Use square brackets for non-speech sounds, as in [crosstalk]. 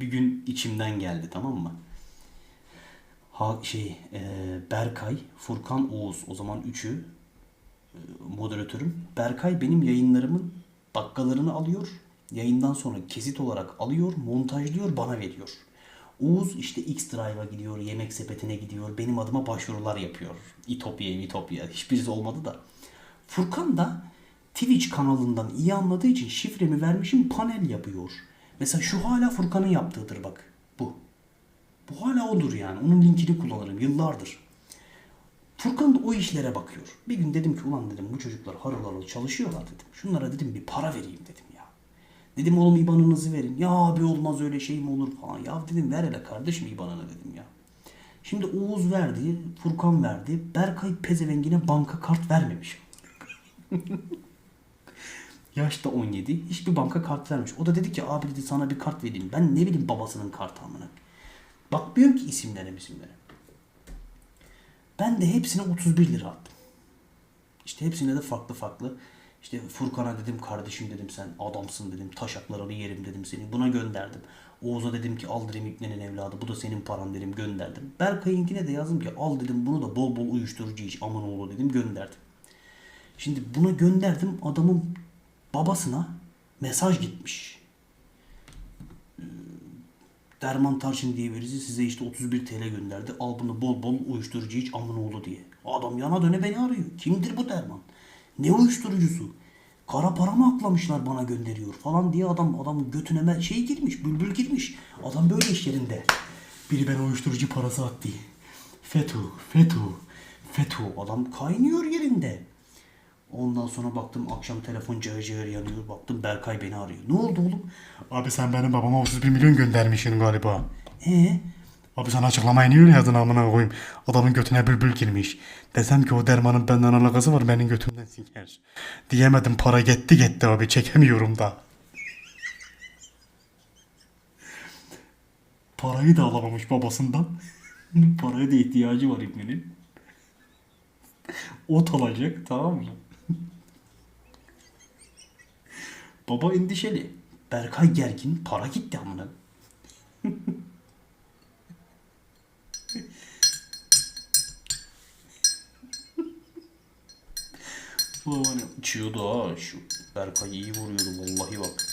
bir gün içimden geldi tamam mı? Ha şey e, Berkay, Furkan, Oğuz o zaman üçü e, moderatörüm. Berkay benim yayınlarımın dakikalarını alıyor. Yayından sonra kesit olarak alıyor, montajlıyor, bana veriyor. Oğuz işte X Drive'a gidiyor, yemek sepetine gidiyor, benim adıma başvurular yapıyor. İtopya, İtopya. Hiçbirisi olmadı da. Furkan da Twitch kanalından iyi anladığı için şifremi vermişim panel yapıyor. Mesela şu hala Furkan'ın yaptığıdır bak. Bu. Bu hala odur yani. Onun linkini kullanırım yıllardır. Furkan da o işlere bakıyor. Bir gün dedim ki ulan dedim bu çocuklar harıl harıl çalışıyorlar dedim. Şunlara dedim bir para vereyim dedim ya. Dedim oğlum IBAN'ınızı verin. Ya abi olmaz öyle şey mi olur falan. Ya dedim ver hele kardeşim IBAN'ını dedim ya. Şimdi Oğuz verdi, Furkan verdi. Berkay pezevengine banka kart vermemiş. [laughs] Yaşta 17. Hiçbir banka kart vermiş. O da dedi ki abi dedi sana bir kart vereyim. Ben ne bileyim babasının kartı amına. Bakmıyorum ki isimlere isimlere. Ben de hepsine 31 lira attım. İşte hepsine de farklı farklı. İşte Furkan'a dedim kardeşim dedim sen adamsın dedim. Taşaklarını yerim dedim seni. Buna gönderdim. Oğuz'a dedim ki al dedim İbne'nin evladı. Bu da senin paran dedim gönderdim. Berkay'ınkine de yazdım ki al dedim bunu da bol bol uyuşturucu iç aman oğlu dedim gönderdim. Şimdi buna gönderdim adamın babasına mesaj gitmiş. Derman Tarçın diye birisi size işte 31 TL gönderdi. Al bunu bol bol uyuşturucu iç amın oğlu diye. Adam yana döne beni arıyor. Kimdir bu Derman? Ne uyuşturucusu? Kara para mı aklamışlar bana gönderiyor falan diye adam adamın götüne şey girmiş, bülbül girmiş. Adam böyle iş yerinde. Biri bana uyuşturucu parası attı. FETÖ, FETÖ, FETÖ. Adam kaynıyor yerinde. Ondan sonra baktım akşam telefon cayır cayır yanıyor. Baktım Berkay beni arıyor. Ne oldu oğlum? Abi sen benim babama 31 milyon göndermişsin galiba. Ee, Abi sana açıklamayı niye öyle yazdın amına koyayım? Adamın götüne bülbül girmiş. Desem ki o dermanın benden alakası var benim götümden siker. Diyemedim para gitti gitti abi çekemiyorum da. parayı da alamamış babasından. Paraya da ihtiyacı var İbni'nin. Ot alacak tamam mı? Baba endişeli. Berkay gergin. Para gitti amına. Baba ne uçuyordu ha şu. Berkay iyi vuruyordu vallahi bak.